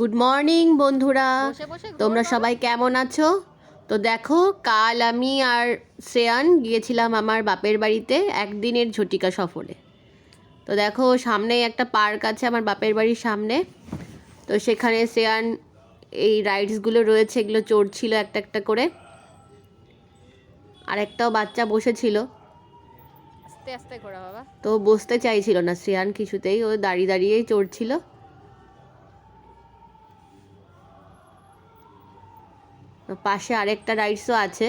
Good morning বন্ধুরা। তোমরা সবাই কেমন আছো? তো দেখো কাল আমি আর শ্রেয়ান গিয়েছিলাম আমার বাপের বাড়িতে একদিনের ঝটিকা সফরে। তো দেখো সামনেই একটা পার্ক আছে আমার বাপের বাড়ির সামনে। তো সেখানে শ্রেয়ান এই রাইডসগুলো রয়েছে এগুলো চড়ছিল একটা একটা করে। আর একটাও বাচ্চা বসেছিল। আস্তে আস্তে ঘোরা বাবা। তো বসতে চাইছিল না শ্রেয়ান কিছুতেই ও দাঁড়িয়ে দাঁড়িয়েই চড়ছিল। পাশে আরেকটা রাইডসও আছে।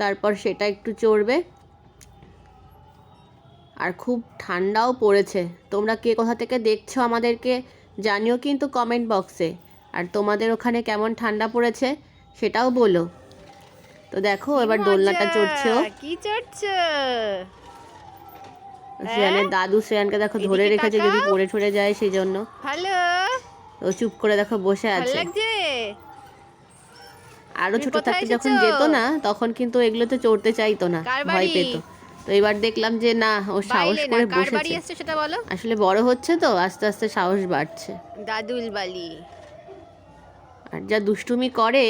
তারপর সেটা একটু চড়বে। আর খুব ঠান্ডাও পড়েছে। তোমরা কে কোথা থেকে দেখছ আমাদেরকে জানিও কিন্তু কমেন্ট বক্সে আর তোমাদের ওখানে কেমন ঠান্ডা পড়েছে সেটাও বলো। তো দেখো এবার দোলনাটা চড়ছে কি চড়ছো? শ্রেয়ানের দাদু শ্রেয়ানকে দেখো ধরে রেখেছে যদি। পড়ে ঠরে যায় সেই জন্য ভালো। ও চুপ করে দেখো বসে আছে। আরও ছোট থাকতে যখন যেত না তখন কিন্তু এগুলোতে চড়তে চাইতো না ভয় পেত। তো এবার দেখলাম যে না ও সাহস করে বসেছে। সেটা বলো? আসলে বড় হচ্ছে তো আস্তে আস্তে সাহস বাড়ছে। দাদুল বালি। আর যা দুষ্টুমি করে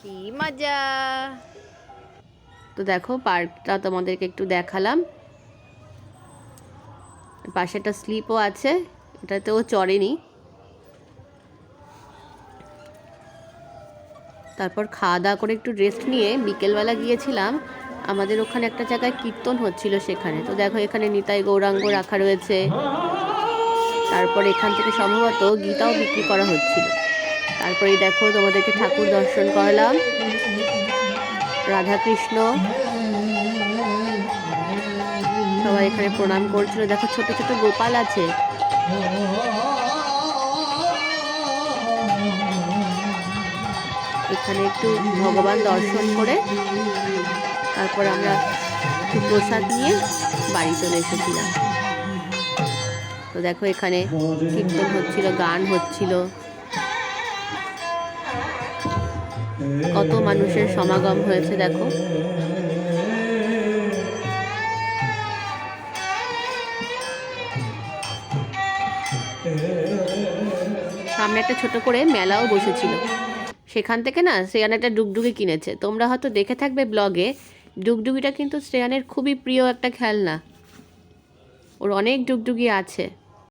কি মজা। তো দেখো পার্কটা তোমাদেরকে একটু দেখালাম। পাশে একটা স্লিপও আছে, এটাতেও চড়েনি। তারপর খাওয়া দাওয়া করে একটু রেস্ট নিয়ে বিকেলবেলা গিয়েছিলাম। আমাদের ওখানে একটা জায়গায় কীর্তন হচ্ছিল সেখানে। তো দেখো এখানে নিতাই গৌরাঙ্গ রাখা রয়েছে। তারপর এখান থেকে সম্ভবত গীতাও বিক্রি করা হচ্ছিল। তারপরে দেখো তোমাদেরকে ঠাকুর দর্শন করালাম। রাধাকৃষ্ণ। সবাই এখানে প্রণাম করছিল। দেখো, ছোট ছোট গোপাল আছে। এখানে একটু ভগবান দর্শন করে তারপর আমরা একটু প্রসাদ নিয়ে বাড়ি চলে এসেছিলাম। তো দেখো, এখানে কীর্তন হচ্ছিল, গান হচ্ছিল। কত মানুষের সমাগম হয়েছে, দেখো। সামনে একটা ছোট করে মেলাও বসেছিল। সেখান থেকে না শ্রেয়ান একটা ডুগডুগি কিনেছে। তোমরা হয়তো দেখে থাকবে ব্লগে, ডুগডুগিটা কিন্তু শ্রেয়ানের খুবই প্রিয় একটা খেলনা। ওর অনেক ডুগডুগি আছে।